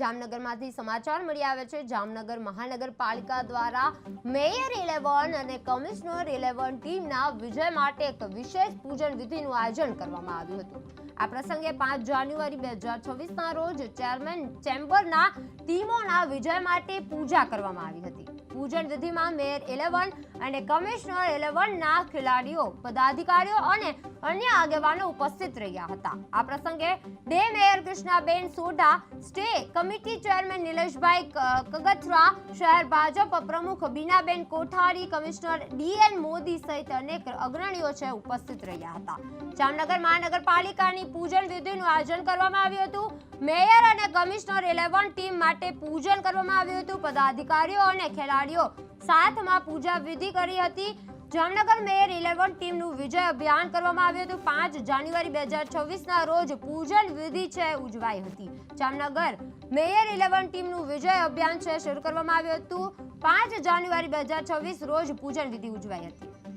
જામનગરમાંથી સમાચાર મળી આવે છે. જામનગર મહાનગરપાલિકા દ્વારા મેયર ઇલેવન અને કમિશનર ઇલેવન ટીમના વિજય માટે એક વિશેષ પૂજન વિધિનું આયોજન કરવામાં આવ્યું હતું. આ પ્રસંગે પાંચ જાન્યુઆરી બે હજાર છવ્વીસના રોજ ચેરમેન ચેમ્બરના ટીમોના વિજય માટે પૂજા કરવામાં આવી હતી. પૂજન વિધિમાં મેયર ઇલેવન અને કમિશનર ઇલેવનના ખેલાડીઓ, પદાધિકારીઓ અને અન્ય આગેવાનો ઉપસ્થિત રહ્યા હતા. આ પ્રસંગે ડે મેયર કૃષ્ણાબેન સોઢા, સ્ટે કમિટી ચેરમેન નિલેશભાઈ કગથરા, શહેર ભાજપ પ્રમુખ બીનાબેન કોઠારી, કમિશનર ડીએન મોદી સહિત અનેક અગ્રણીઓ છે ઉપસ્થિત રહ્યા હતા. જામનગર મહાનગરપાલિકાની પૂજન વિધિનું આયોજન કરવામાં આવ્યું હતું. મેયર અને કમિશનર ઇલેવન ટીમ માટે પૂજન કરવામાં આવ્યું હતું. પદાધિકારીઓ અને ખેલાડીઓ સાથમાં પૂજા વિધિ કરી હતી. જામનગર મેયર ઇલેવન ટીમનું વિજય અભિયાન કરવામાં આવ્યું હતું. પાંચ જાન્યુઆરી બે હજાર છવ્વીસના રોજ પૂજન વિધિ છે ઉજવાઈ હતી. જામનગર મેયર ઇલેવન ટીમનું વિજય અભિયાન છે, શરૂ કરવામાં આવ્યું હતું. પાંચ જાન્યુઆરી બે હજાર છવ્વીસ રોજ પૂજન વિધિ ઉજવાઈ હતી.